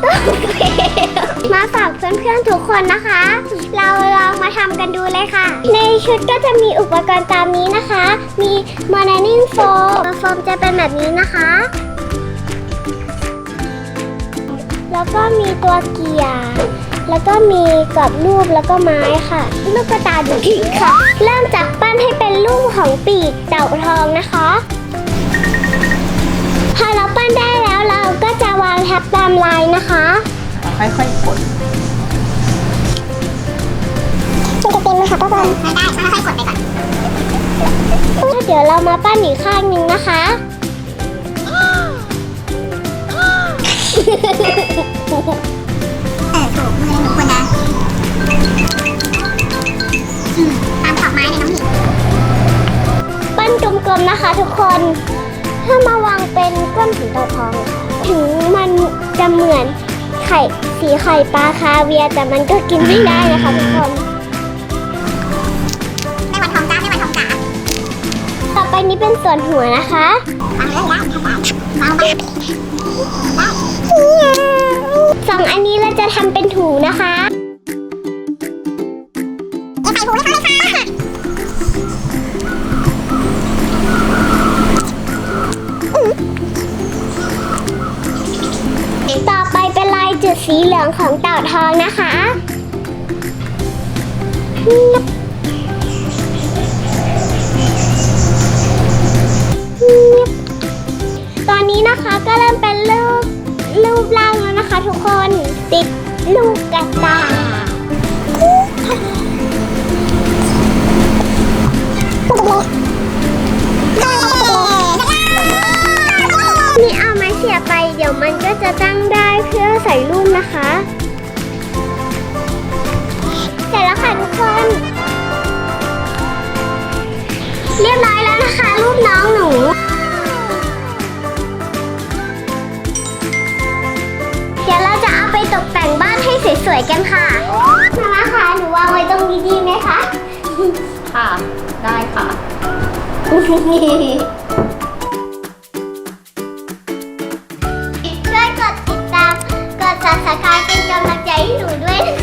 โฟโต้มาฝากเพื่อนๆทุกคนนะคะ เราลองมาทำกันดูเลยค่ะ ในชุดก็จะมีอุปกรณ์ตามนี้นะคะ มีมอร์นิ่งโฟมโฟมจะเป็นแบบนี้นะคะ แล้วก็มีตัวเกียร์แล้วก็มีกรอบรูปแล้วก็ไม้ค่ะ ลูกกระตาดูดีค่ะ เริ่มจากปั้นให้เป็นรูปของปีกเต่าทองนะคะามลายนะคะ ค่อยๆกดมันจะเต็มเลยค่ะป้าบอลไม่ได้ค่อยๆกดไปก่อนเดี๋ยวเรามาปั้นอีกข้างหนึ่งนะคะเออถูกมือหนูควรจะอืมตามขอบไม้เลยน้องหญิงปั้นกลมๆนะคะทุกคน ถ้ามาวางเป็นก้อนหินเต่าทองค่ะถึงมัน จะเหมือนไข่สีไข่ปลาคาเวียร์แต่มันก็กินไม่ได้นะคะทุกคนไม่วันทองจ้าไม่วันทองจ๋าต่อไปนี้เป็นส่วนหัวนะคะวางเลยได้ถ้าจ๋าเบาๆได้สองอันนี้เราจะทำเป็นถุงนะคะ ต่อไปเป็นลายจุดสีเหลืองของเต่าทองนะคะ ตอนนี้นะคะก็เริ่มเป็นรูปรูปร่างแล้วนะคะทุกคน ติดลูกกระตาย มันก็จะตั้งได้เพื่อใส่รูปนะคะ เสร็จแล้วค่ะทุกคน เรียบร้อยแล้วนะคะ รูปน้องหนูเดี๋ยวเราจะเอาไปตกแต่งบ้านให้สวยๆกันค่ะมาม่าคะหนูวางไว้ตรงนี้ดีไหมคะ ค่ะ ได้ค่ะ ใจหนูด้วย